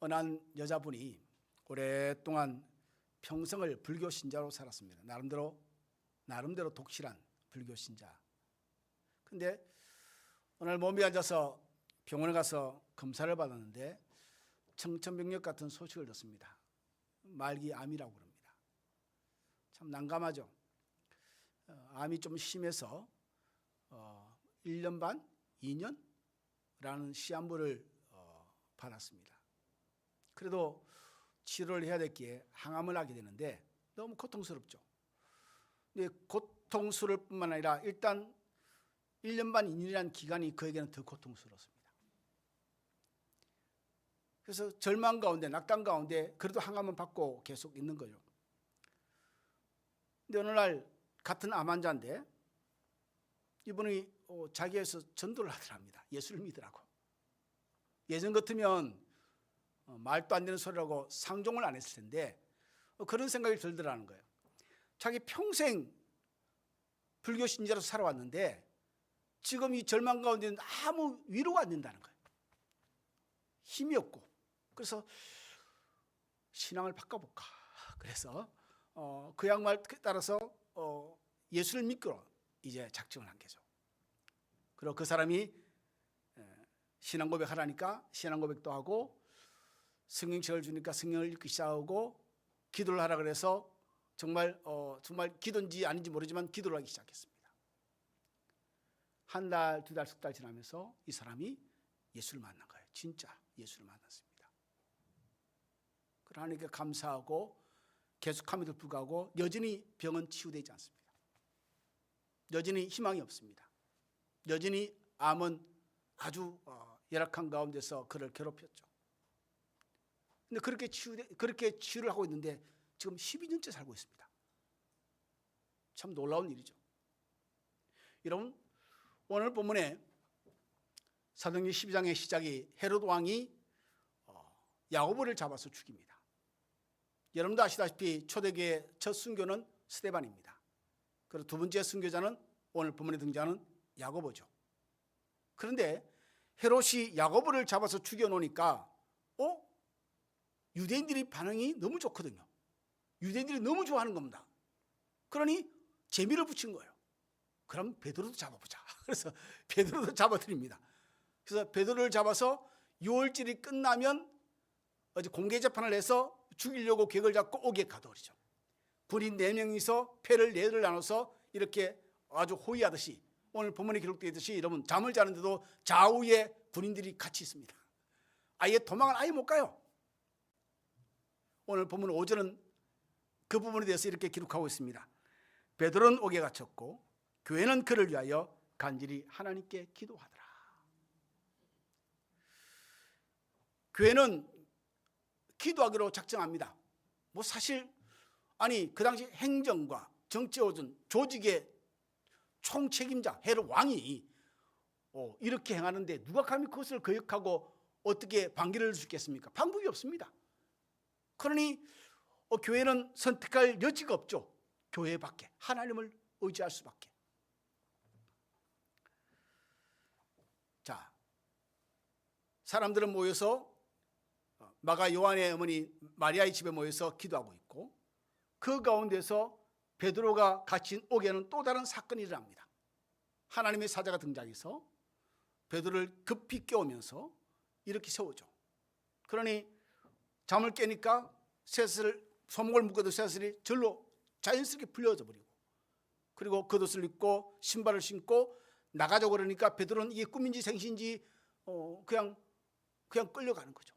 어느 한 여자분이 오랫동안 평생을 불교 신자로 살았습니다. 나름대로 나름대로 독실한 불교 신자. 근데 오늘 몸이 앉아서 병원에 가서 검사를 받았는데 청천벽력 같은 소식을 듣습니다. 말기 암이라고 그럽니다. 참 난감하죠. 어, 암이 좀 심해서 어, 1년 반, 2년라는 시한부를 어, 받았습니다. 그래도 치료를 해야 됐기에 항암을 하게 되는데 너무 고통스럽죠. 근데 고통스러울 뿐만 아니라 일단 1년 반, 2년이라는 기간이 그에게는 더 고통스럽습니다. 그래서 절망 가운데, 낙담 가운데 그래도 항암은 받고 계속 있는 거예요. 근데 어느 날 같은 암 환자인데 이분이 어, 자기에서 전도를 하더랍니다. 예수를 믿으라고. 예전 같으면 어, 말도 안 되는 소리라고 상종을 안 했을 텐데 어, 그런 생각이 들더라는 거예요. 자기 평생 불교 신자로 살아왔는데 지금 이 절망 가운데는 아무 위로가 안 된다는 거예요. 힘이 없고 그래서 신앙을 바꿔볼까. 그래서 어, 그 양말 따라서 어, 예수를 믿기로 이제 작정을 한 거죠. 그리고 그 사람이 에, 신앙 고백하라니까 신앙 고백도 하고 성경책을 주니까 성경을 읽기 시작하고 기도를 하라 그래서 정말 어, 정말 기도인지 아닌지 모르지만 기도를 하기 시작했습니다. 한 달, 두 달, 석 달 지나면서 이 사람이 예수를 만난 거예요. 진짜 예수를 만났습니다. 그러니까 감사하고 계속함에도 불구하고 여전히 병은 치유되지 않습니다. 여전히 희망이 없습니다. 여전히 암은 아주 어, 열악한 가운데서 그를 괴롭혔죠. 근데 그렇게 치유 그렇게 치유를 하고 있는데 지금 12년째 살고 있습니다. 참 놀라운 일이죠. 여러분 오늘 본문에 사도행전 12장의 시작이 헤롯 왕이 어, 야고보를 잡아서 죽입니다. 여러분도 아시다시피 초대교회 첫 순교는 스테반입니다. 그리고 두 번째 순교자는 오늘 본문에 등장하는 야고보죠. 그런데 헤롯이 야고보를 잡아서 죽여 놓으니까 어? 유대인들이 반응이 너무 좋거든요. 유대인들이 너무 좋아하는 겁니다. 그러니 재미를 붙인 거예요. 그럼 베드로도 잡아보자. 그래서 베드로도 잡아드립니다. 그래서 베드로를 잡아서 6월절이 끝나면 어제 공개 재판을 해서 죽이려고 계획을 잡고 오게 가둬버리죠. 군인 네 명이서 패를 네를 나눠서 이렇게 아주 호위하듯이 오늘 본문에 기록되어 있듯이 여러분 잠을 자는데도 좌우에 군인들이 같이 있습니다. 아예 도망을 아예 못 가요. 오늘 본문 5절은 그 부분에 대해서 이렇게 기록하고 있습니다. 베드로는 옥에 갇혔고 교회는 그를 위하여 간절히 하나님께 기도하더라. 교회는 기도하기로 작정합니다. 뭐 사실 아니 그 당시 행정과 정치오전 조직의 총책임자 헤롯 왕이 어, 이렇게 행하는데 누가 감히 그것을 거역하고 어떻게 반기를 줄 수 있겠습니까? 방법이 없습니다. 그러니 어, 교회는 선택할 여지가 없죠. 교회밖에 하나님을 의지할 수밖에. 자, 사람들은 모여서 어, 마가 요한의 어머니 마리아의 집에 모여서 기도하고 있고 그 가운데서 베드로가 갇힌 옥에는 또 다른 사건이 일어납니다. 하나님의 사자가 등장해서 베드로를 급히 깨우면서 이렇게 세우죠. 그러니 잠을 깨니까 쇠슬 손목을 묶어도 쇠슬이 절로 자연스럽게 풀려져 버리고 그리고 겉옷을 입고 신발을 신고 나가자 그러니까 베드로는 이게 꿈인지 생신지 어 그냥 그냥 끌려가는 거죠.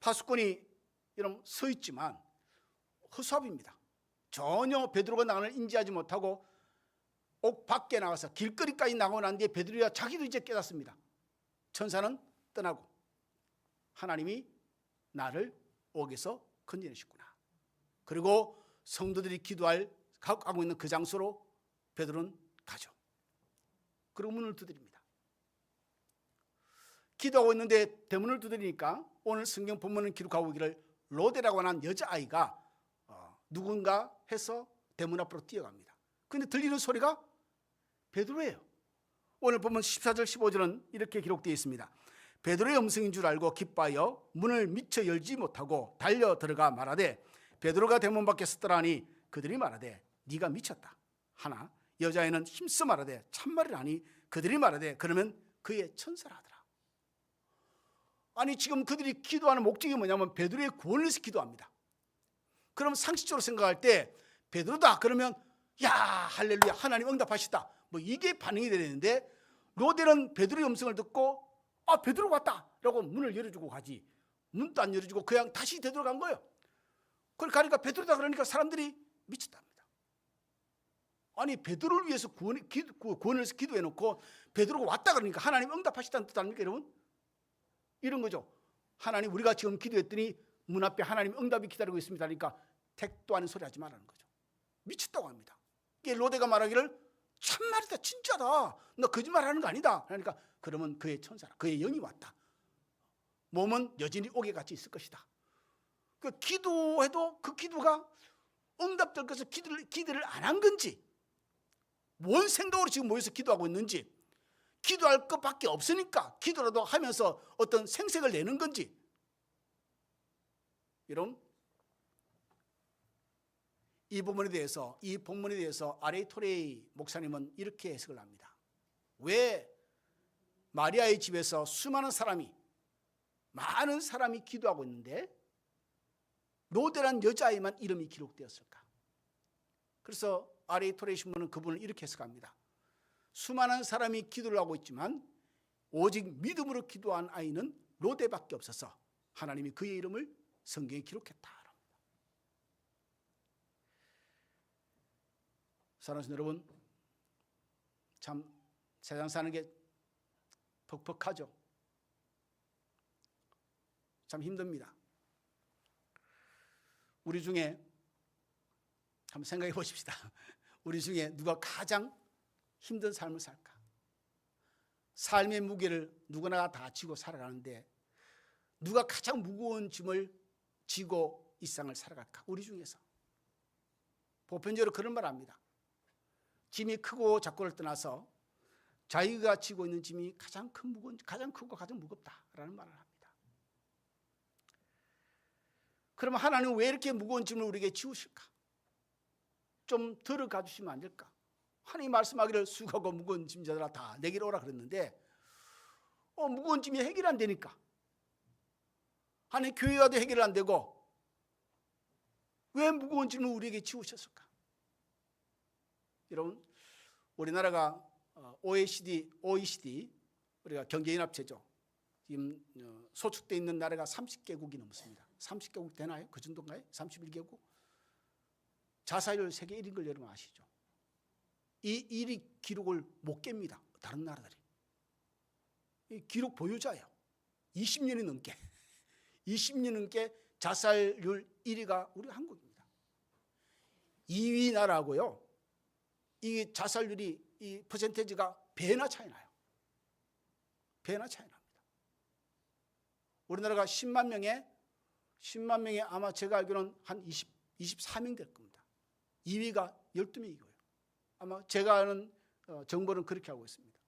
파수꾼이 이런 서 있지만 허수아비입니다. 전혀 베드로가 나가는 인지하지 못하고 옥 밖에 나가서 길거리까지 나가고 난 뒤에 베드로야 자기도 이제 깨닫습니다. 천사는 떠나고 하나님이 나를 옥에서 건져내셨구나. 그리고 성도들이 기도할 가고 있는 그 장소로 베드로는 가죠. 그리고 문을 두드립니다. 기도하고 있는데 대문을 두드리니까 오늘 성경 본문은 기록하고 있기를 로데라고 하는 여자아이가 어, 누군가 해서 대문 앞으로 뛰어갑니다. 근데 들리는 소리가 베드로예요. 오늘 보면 14절 15절은 이렇게 기록되어 있습니다. 베드로의 음성인 줄 알고 기뻐하여 문을 미처 열지 못하고 달려 들어가 말하되 베드로가 대문 밖에 서더라니 그들이 말하되 네가 미쳤다. 하나 여자애는 힘써 말하되 참말이라니 그들이 말하되 그러면 그의 천사라 하더라. 아니 지금 그들이 기도하는 목적이 뭐냐면 베드로의 구원을 위해서 기도합니다. 그럼 상식적으로 생각할 때 베드로다 그러면 야 할렐루야 하나님 응답하시다. 뭐 이게 반응이 되는데 로델은 베드로의 음성을 듣고 아 베드로 왔다라고 문을 열어주고 가지 문도 안 열어주고 그냥 다시 되돌아간 거예요. 그걸 가니까 베드로다 그러니까 사람들이 미쳤답니다. 아니 베드로를 위해서 구원, 기, 구원을 기도해놓고 베드로가 왔다 그러니까 하나님 응답하시다는 뜻 아닙니까 여러분? 이런 거죠. 하나님 우리가 지금 기도했더니 문 앞에 하나님 응답이 기다리고 있습니다. 그러니까 택도 아닌 소리 하지 말라는 거죠. 미쳤다고 합니다. 이게 로데가 말하기를 참말이다 진짜다. 너 거짓말 하는 거 아니다. 그러니까 그러면 그의 천사라 그의 영이 왔다. 몸은 여전히 옥에 같이 있을 것이다. 그 기도해도 그 기도가 응답될 것을 기도를, 기도를 안 한 건지 뭔 생각으로 지금 모여서 기도하고 있는지 기도할 것밖에 없으니까 기도라도 하면서 어떤 생색을 내는 건지 여러분 이 부분에 대해서 이 본문에 대해서 아레이 토레이 목사님은 이렇게 해석을 합니다. 왜 마리아의 집에서 수많은 사람이 많은 사람이 기도하고 있는데 로데란 여자아이만 이름이 기록되었을까? 그래서 아레이 토레이 신문은 그분을 이렇게 해석합니다. 수많은 사람이 기도를 하고 있지만 오직 믿음으로 기도한 아이는 로데밖에 없어서 하나님이 그의 이름을 성경에 기록했다. 사랑하는 여러분, 참 세상 사는 게 퍽퍽하죠. 참 힘듭니다. 우리 중에 한번 생각해 보십시다. 우리 중에 누가 가장 힘든 삶을 살까? 삶의 무게를 누구나 다 지고 살아가는데 누가 가장 무거운 짐을 지고 이 세상을 살아갈까? 우리 중에서. 보편적으로 그런 말 합니다. 짐이 크고 작고를 떠나서 자기가 지고 있는 짐이 가장 큰 무거운 가장 크고 가장 무겁다라는 말을 합니다. 그러면 하나님 왜 이렇게 무거운 짐을 우리에게 지우실까? 좀 들어가 주시면 안 될까? 하나님 말씀하기를 수고하고 무거운 짐자들아 다 내게로 오라 그랬는데 어, 무거운 짐이 해결 안 되니까 하나님 교회와도 해결 안 되고 왜 무거운 짐을 우리에게 지우셨을까? 여러분 우리나라가 OECD, OECD 우리가 경제연합체죠. 지금 어, 소축돼 있는 나라가 30개국이 넘습니다. 30개국 되나요? 그 정도인가요? 31개국? 자살률 세계 1인 걸 여러분 아시죠? 이 1위 기록을 못 깹니다. 다른 나라들이. 이 기록 보유자예요. 20년이 넘게. 20년 넘게 자살률 1위가 우리 한국입니다. 2위 나라고요. 이 자살률이 이 퍼센테이지가 배나 차이 나요. 배나 차이 납니다. 우리나라가 10만 명에 10만 명에 아마 제가 알기로는 한 20, 24명 될 겁니다. 2위가 12명이고요. 아마 제가 아는 어, 정보는 그렇게 하고 있습니다.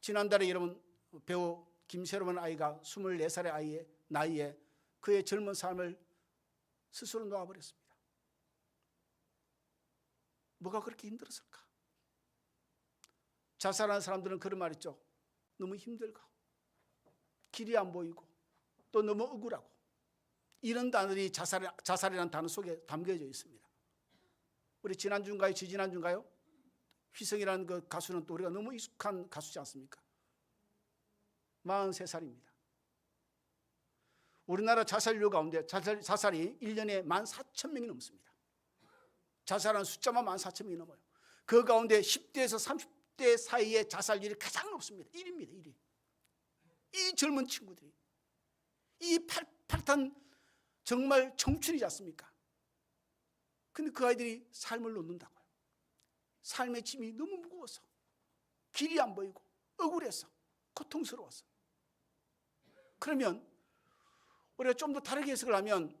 지난달에 여러분 배우 김세롬은 아이가 24살의 아이의 나이에 그의 젊은 삶을 스스로 놓아버렸습니다. 뭐가 그렇게 힘들었을까? 자살하는 사람들은 그런 말 있죠. 너무 힘들고 길이 안 보이고 또 너무 억울하고 이런 단어들이 자살, 자살이라는 단어 속에 담겨져 있습니다. 우리 지난주인가요? 지지난주인가요? 휘성이라는 그 가수는 또 우리가 너무 익숙한 가수지 않습니까? 43살입니다. 우리나라 자살률 가운데 자살, 자살이 1년에 14,000명이 넘습니다. 자살하는 숫자만 14,000명이 넘어요. 그 가운데 10대에서 30대 사이의 자살률이 가장 높습니다. 1위입니다. 1위. 이 젊은 친구들이 이 팔팔한 정말 청춘이지 않습니까? 근데 그 아이들이 삶을 놓는다고요. 삶의 짐이 너무 무거워서 길이 안 보이고 억울해서 고통스러워서 그러면 우리가 좀 더 다르게 해석을 하면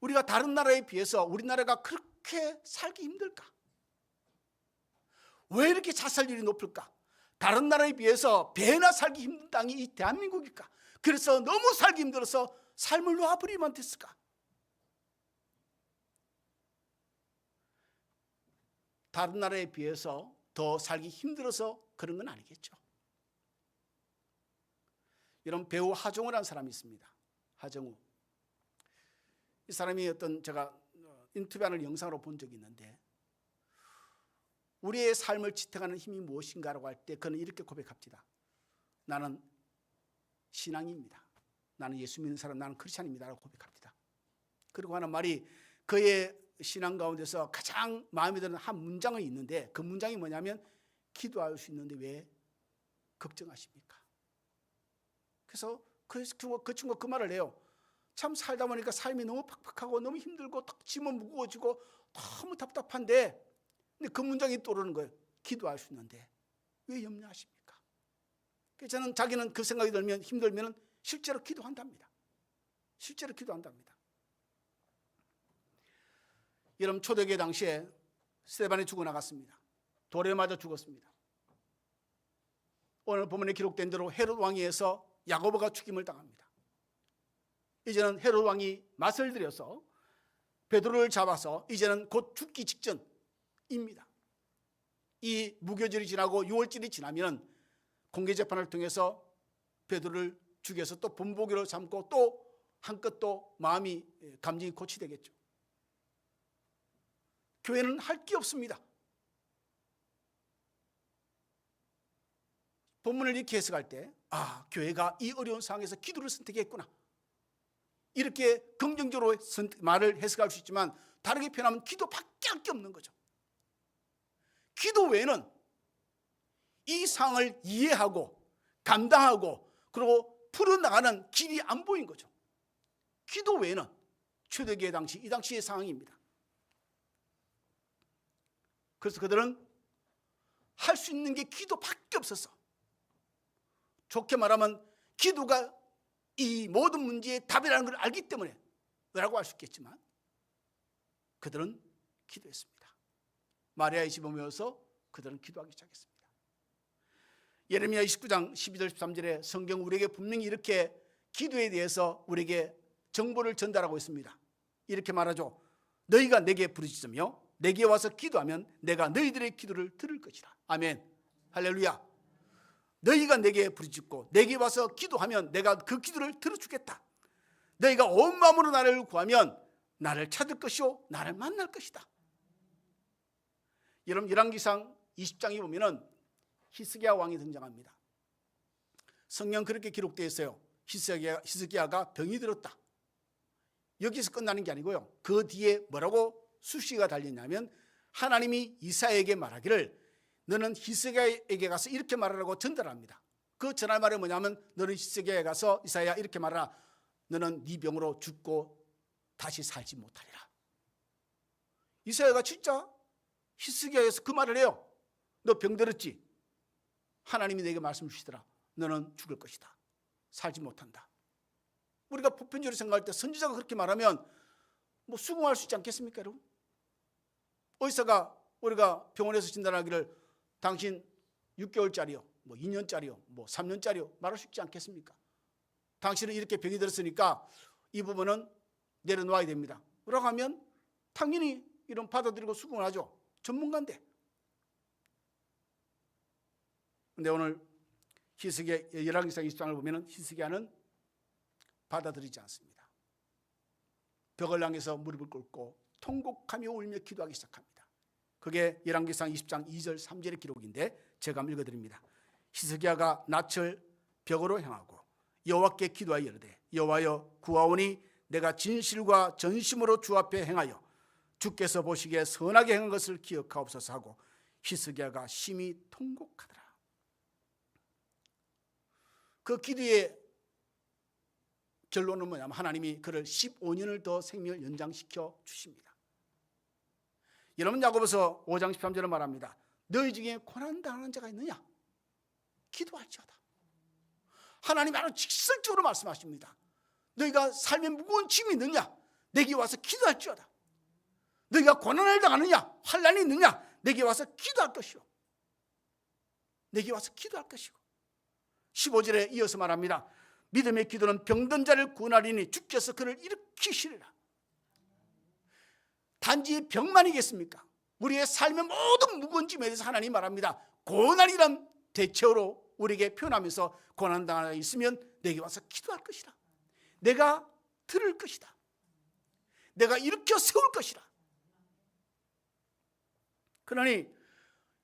우리가 다른 나라에 비해서 우리나라가 그렇게 살기 힘들까? 왜 이렇게 자살률이 높을까? 다른 나라에 비해서 배나 살기 힘든 땅이 이 대한민국일까? 그래서 너무 살기 힘들어서 삶을 놓아버리면 됐을까? 다른 나라에 비해서 더 살기 힘들어서 그런 건 아니겠죠. 이런 배우 하정우라는 사람이 있습니다. 하정우. 이 사람이 어떤 제가 인터뷰하는 영상으로 본 적이 있는데 우리의 삶을 지탱하는 힘이 무엇인가라고 할 때 그는 이렇게 고백합니다. 나는 신앙입니다. 나는 예수 믿는 사람, 나는 크리스찬입니다라고 고백합니다. 그리고 하는 말이 그의 신앙 가운데서 가장 마음에 드는 한 문장이 있는데 그 문장이 뭐냐면 기도할 수 있는데 왜 걱정하십니까? 그래서 그 친구가 그, 친구가 그 말을 해요. 참 살다 보니까 삶이 너무 팍팍하고 너무 힘들고 딱 짐은 무거워지고 너무 답답한데 근데 그 문장이 떠오르는 거예요. 기도할 수 있는데 왜 염려하십니까? 그래서 저는 자기는 그 생각이 들면 힘들면 실제로 기도한답니다. 실제로 기도한답니다. 여러분 초대교회 당시에 스테반이 죽어나갔습니다. 돌에 맞아 죽었습니다. 오늘 본문에 기록된 대로 헤롯 왕위에서 야고보가 죽임을 당합니다. 이제는 헤롯 왕이 맛을 들여서 베드로를 잡아서 이제는 곧 죽기 직전입니다. 이 무교절이 지나고 6월절이 지나면 공개 재판을 통해서 베드로를 죽여서 또 본보기로 삼고 또 한껏 또 마음이 감정이 고치되겠죠. 교회는 할 게 없습니다. 본문을 이렇게 해석할 때, 아, 교회가 이 어려운 상황에서 기도를 선택했구나. 이렇게 긍정적으로 말을 해석할 수 있지만 다르게 표현하면 기도밖에 없는 거죠. 기도 외에는 이 상을 이해하고 감당하고 그리고 풀어나가는 길이 안 보인 거죠. 기도 외에는 초대교회 당시 이 당시의 상황입니다. 그래서 그들은 할 수 있는 게 기도밖에 없었어. 좋게 말하면 기도가 이 모든 문제의 답이라는 걸 알기 때문에 라고 할 수 있겠지만 그들은 기도했습니다. 마리아의 집에 모여서 그들은 기도하기 시작했습니다. 예레미야 29장 12절 13절에 성경 우리에게 분명히 이렇게 기도에 대해서 우리에게 정보를 전달하고 있습니다. 이렇게 말하죠. 너희가 내게 부르짖으며 내게 와서 기도하면 내가 너희들의 기도를 들을 것이다. 아멘. 할렐루야. 너희가 내게 부르짖고 내게 와서 기도하면 내가 그 기도를 들어주겠다. 너희가 온 마음으로 나를 구하면 나를 찾을 것이요 나를 만날 것이다. 여러분 열왕기상 20장에 보면은 히스기야 왕이 등장합니다. 성경 그렇게 기록되어 있어요. 히스기야, 히스기야가 병이 들었다. 여기서 끝나는 게 아니고요. 그 뒤에 뭐라고 수시가 달렸냐면 하나님이 이사에게 말하기를 너는 히스기야에게 가서 이렇게 말하라고 전달합니다. 그 전할 말이 뭐냐면 너는 히스기야에 가서 이사야 이렇게 말하라. 너는 네 병으로 죽고 다시 살지 못하리라. 이사야가 진짜 히스기야에서 그 말을 해요. 너 병들었지? 하나님이 내게 말씀 주시더라. 너는 죽을 것이다. 살지 못한다. 우리가 보편적으로 생각할 때 선지자가 그렇게 말하면 뭐 수긍할 수 있지 않겠습니까, 여러분? 의사가 우리가 병원에서 진단하기를 당신 6개월짜리요, 뭐 2년짜리요, 뭐 3년짜리요 말할 수 있지 않겠습니까? 당신은 이렇게 병이 들었으니까 이 부분은 내려놓아야 됩니다. 라고 하면 당연히 이런 받아들이고 수긍을 하죠. 전문가인데. 근데 오늘 히스기야 열왕기상 20장을 보면은 히스기야는 받아들이지 않습니다. 벽을 향해서 무릎을 꿇고 통곡하며 울며 기도하기 시작합니다. 그게 열왕기상 20장 2절 3절의 기록인데 제가 읽어드립니다. 히스기야가 낯을 벽으로 향하고 여호와께 기도하여 이르되 여호와여 구하오니 내가 진실과 전심으로 주 앞에 행하여 주께서 보시기에 선하게 행한 것을 기억하옵소서 하고 히스기야가 심히 통곡하더라. 그 기도의 결론은 뭐냐면 하나님이 그를 15년을 더 생명을 연장시켜 주십니다. 여러분 야고보서 5장 13절을 말합니다. 너희 중에 고난 당하는 자가 있느냐? 기도할지어다. 하나님 아주 직설적으로 말씀하십니다. 너희가 삶에 무거운 짐이 있느냐? 내게 와서 기도할지어다. 너희가 고난을 당하느냐? 환란이 있느냐? 내게 와서 기도할 것이요. 내게 와서 기도할 것이고 15절에 이어서 말합니다. 믿음의 기도는 병든 자를 구원하리니 주께서 그를 일으키시리라. 단지 병만이겠습니까? 우리의 삶의 모든 무거운 짐에 대해서 하나님 말합니다. 고난이란 대체어로 우리에게 표현하면서 고난당하여 있으면 내게 와서 기도할 것이다. 내가 들을 것이다. 내가 일으켜 세울 것이다. 그러니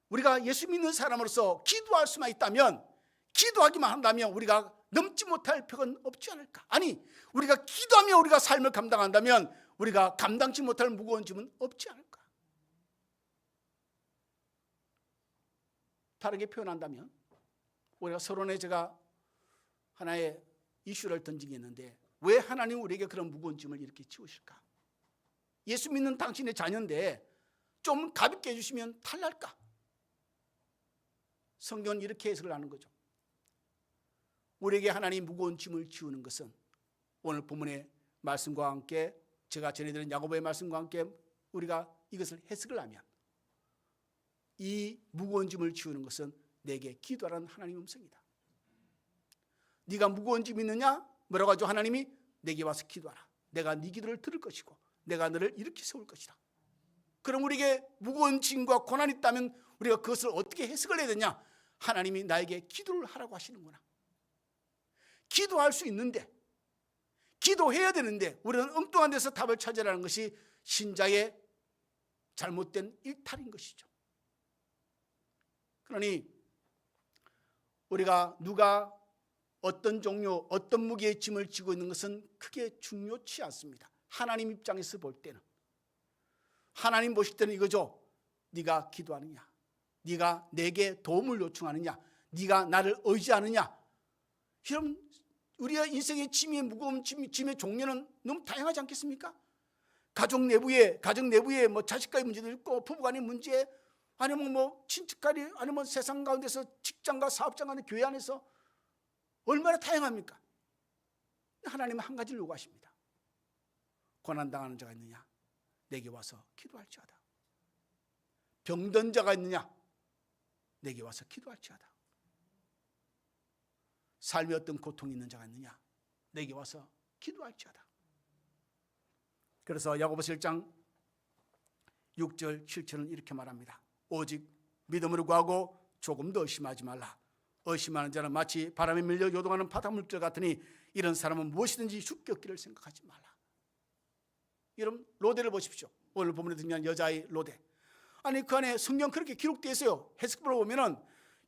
우리가 예수 믿는 사람으로서 기도할 수만 있다면 기도하기만 한다면 우리가 넘지 못할 벽은 없지 않을까? 아니, 우리가 기도하며 우리가 삶을 감당한다면 우리가 감당치 못할 무거운 짐은 없지 않을까? 다르게 표현한다면 우리가 서론에 제가 하나의 이슈를 던지게 했는데 왜 하나님 우리에게 그런 무거운 짐을 이렇게 지우실까? 예수 믿는 당신의 자녀인데 좀 가볍게 해주시면 탈날까? 성경은 이렇게 해석을 하는 거죠. 우리에게 하나님 무거운 짐을 지우는 것은 오늘 본문의 말씀과 함께 제가 전해드린 야고보의 말씀과 함께 우리가 이것을 해석을 하면 이 무거운 짐을 지우는 것은 내게 기도하라는 하나님 음성이다. 네가 무거운 짐이 있느냐? 뭐라고 하죠? 하나님이 내게 와서 기도하라. 내가 네 기도를 들을 것이고 내가 너를 일으켜 세울 것이다. 그럼 우리에게 무거운 짐과 고난이 있다면 우리가 그것을 어떻게 해석을 해야 되냐? 하나님이 나에게 기도를 하라고 하시는구나. 기도할 수 있는데 기도해야 되는데 우리는 엉뚱한 데서 답을 찾으라는 것이 신자의 잘못된 일탈인 것이죠. 그러니 우리가 누가 어떤 종류, 어떤 무게의 짐을 지고 있는 것은 크게 중요치 않습니다. 하나님 입장에서 볼 때는 하나님 보실 때는 이거죠. 네가 기도하느냐, 네가 내게 도움을 요청하느냐, 네가 나를 의지하느냐. 여러분 우리의 인생의 짐의 무거운 짐, 짐의 종류는 너무 다양하지 않겠습니까? 가족 내부에 가정 내부에 뭐 자식과의 문제도 있고 부부 간의 문제 아니면 뭐 친척간이 아니면 세상 가운데서 직장과 사업장 간의 교회 안에서 얼마나 다양합니까? 하나님은 한 가지를 요구하십니다. 고난 당하는 자가 있느냐? 내게 와서 기도할지어다. 병든 자가 있느냐? 내게 와서 기도할지어다. 삶에 어떤 고통이 있는 자가 있느냐? 내게 와서 기도할지어다. 그래서 야고보서 1장 6절 7절은 이렇게 말합니다. 오직 믿음으로 구하고 조금 더 의심하지 말라. 의심하는 자는 마치 바람에 밀려 요동하는 바닷물결 같으니 이런 사람은 무엇이든지 죽게 없기를 생각하지 말라. 여러분 로데를 보십시오. 오늘 본문에 등장한 여자의 로데. 아니 그 안에 성경 그렇게 기록되어 있어요. 해석본을 보면은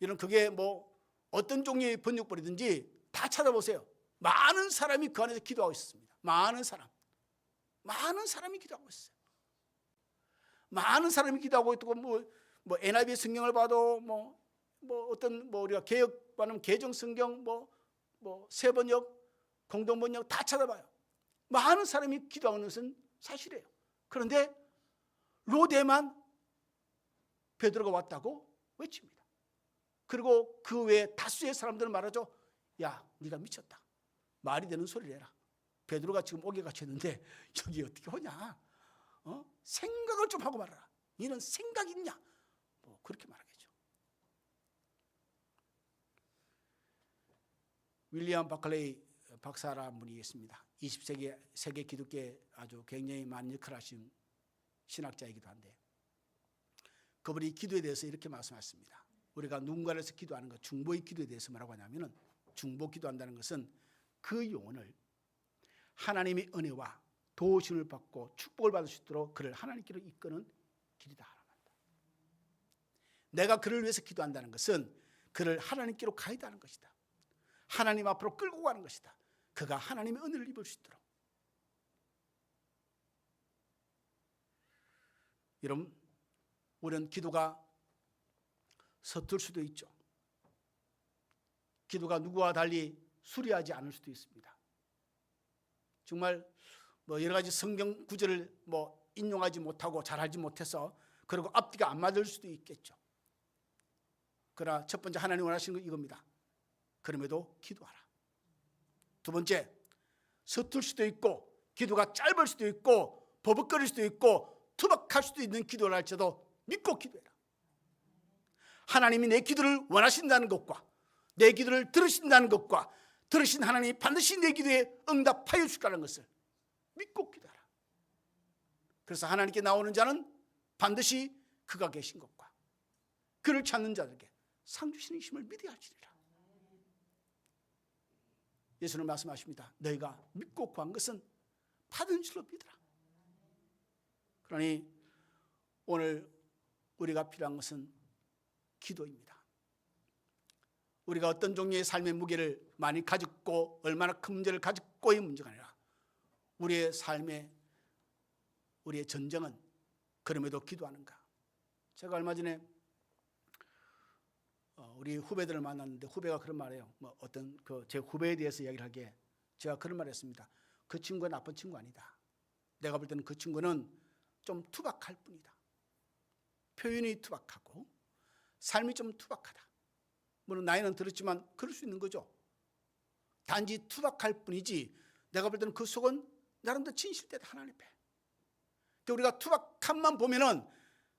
이런 그게 뭐 어떤 종류의 번역본이든지 다 찾아보세요. 많은 사람이 그 안에서 기도하고 있습니다. 많은 사람. 많은 사람이 기도하고 있어요. 많은 사람이 기도하고 있고 뭐, 뭐 NIV 성경을 봐도 뭐, 뭐 어떤 뭐 우리가 개혁반은 개정 성경 뭐 뭐 세번역 공동번역 다 찾아봐요. 많은 사람이 기도하는 것은 사실이에요. 그런데 로데만 베드로가 왔다고 외칩니다. 그리고 그 외에 다수의 사람들은 말하죠. 야, 네가 미쳤다. 말이 되는 소리를 해라. 베드로가 지금 옥에 갇혔는데 여기 어떻게 오냐? 어? 생각을 좀 하고 말하라. 너는 생각 있냐? 뭐 그렇게 말하겠죠. 윌리엄 바클레이 박사라는 분이 있습니다. 20세기 세계 기독교에 아주 굉장히 많은 역할을 하신 신학자이기도 한데 그분이 기도에 대해서 이렇게 말씀하셨습니다. 우리가 누군가를 해서 기도하는 것, 중보의 기도에 대해서 뭐라고 하냐면은 중보 기도한다는 것은 그 영혼을 하나님의 은혜와 도우심을 받고 축복을 받을 수 있도록 그를 하나님께로 이끄는 길이다. 내가 그를 위해서 기도한다는 것은 그를 하나님께로 가이다는 것이다. 하나님 앞으로 끌고 가는 것이다. 그가 하나님의 은혜를 입을 수 있도록. 여러분, 우리는 기도가 서툴 수도 있죠. 기도가 누구와 달리 수리하지 않을 수도 있습니다. 정말 뭐 여러 가지 성경 구절을 뭐 인용하지 못하고 잘하지 못해서 그리고 앞뒤가 안 맞을 수도 있겠죠. 그러나 첫 번째 하나님 원하시는 건 이겁니다. 그럼에도 기도하라. 두 번째 서툴 수도 있고 기도가 짧을 수도 있고 버벅거릴 수도 있고 투박할 수도 있는 기도를 할지도 믿고 기도해라. 하나님이 내 기도를 원하신다는 것과 내 기도를 들으신다는 것과 들으신 하나님이 반드시 내 기도에 응답하여 줄 거라는 것을 믿고 기도하라. 그래서 하나님께 나오는 자는 반드시 그가 계신 것과 그를 찾는 자들에게 상 주시는 힘을 믿어야 할지니라. 예수는 말씀하십니다. 너희가 믿고 구한 것은 받은 줄로 믿으라. 그러니 오늘 우리가 필요한 것은 기도입니다. 우리가 어떤 종류의 삶의 무게를 많이 가졌고 얼마나 큰 문제를 가졌고의 문제가 아니라 우리의 삶의 우리의 전쟁은 그럼에도 기도하는가. 제가 얼마 전에 어, 우리 후배들을 만났는데 후배가 그런 말이에요. 뭐 어떤 그 제 후배에 대해서 이야기를 하기에 제가 그런 말했습니다. 그 친구가 나쁜 친구 아니다. 내가 볼 때는 그 친구는 좀 투박할 뿐이다. 표현이 투박하고 삶이 좀 투박하다. 물론 나이는 들었지만 그럴 수 있는 거죠. 단지 투박할 뿐이지 내가 볼 때는 그 속은 나름대로 진실되다 하나님 앞에. 근데 우리가 투박함만 보면은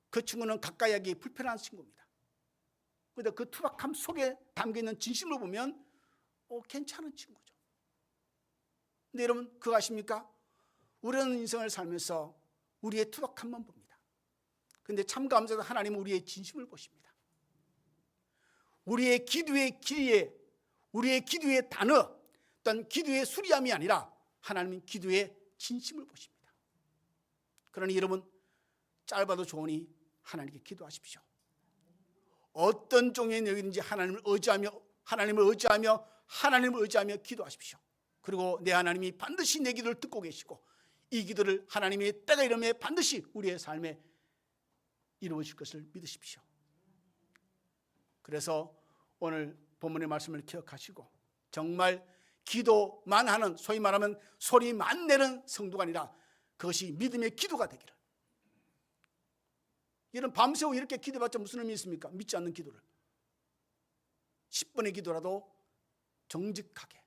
그 친구는 가까이 하기 불편한 친구입니다. 그런데 그 투박함 속에 담겨 있는 진심을 보면 어, 괜찮은 친구죠. 근데 여러분 그거 아십니까? 우리는 인생을 살면서 우리의 투박함만 봅니다. 근데 참 감사도 하나님은 우리의 진심을 보십니다. 우리의 기도의 길이에 우리의 기도의 단어 어떤 기도의 수리함이 아니라 하나님은 기도의 진심을 보십니다. 그러니 여러분 짧아도 좋으니 하나님께 기도하십시오. 어떤 종의 여기든지 하나님을 의지하며 하나님을 의지하며 하나님을 의지하며 기도하십시오. 그리고 내 하나님이 반드시 내 기도를 듣고 계시고 이 기도를 하나님의 때가 이름에 반드시 우리의 삶에 이루어질 것을 믿으십시오. 그래서 오늘 본문의 말씀을 기억하시고 정말 기도만 하는 소위 말하면 소리만 내는 성도가 아니라 그것이 믿음의 기도가 되기를. 이런 밤새워 이렇게 기도해봤자 무슨 의미 있습니까? 믿지 않는 기도를. 10분의 기도라도 정직하게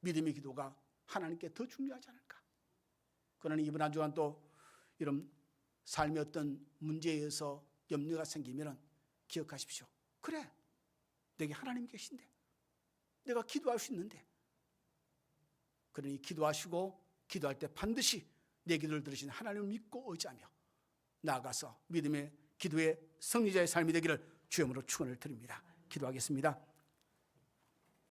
믿음의 기도가 하나님께 더 중요하지 않을까. 그러니 이번 한 주간 또 이런 삶의 어떤 문제에 의해서 염려가 생기면 기억하십시오. 그래, 내게 하나님 계신데, 내가 기도할 수 있는데. 그러니 기도하시고 기도할 때 반드시 내 기도를 들으신 하나님을 믿고 의지하며 나아가서 믿음의 기도의 승리자의 삶이 되기를 주여으로 축원을 드립니다. 기도하겠습니다.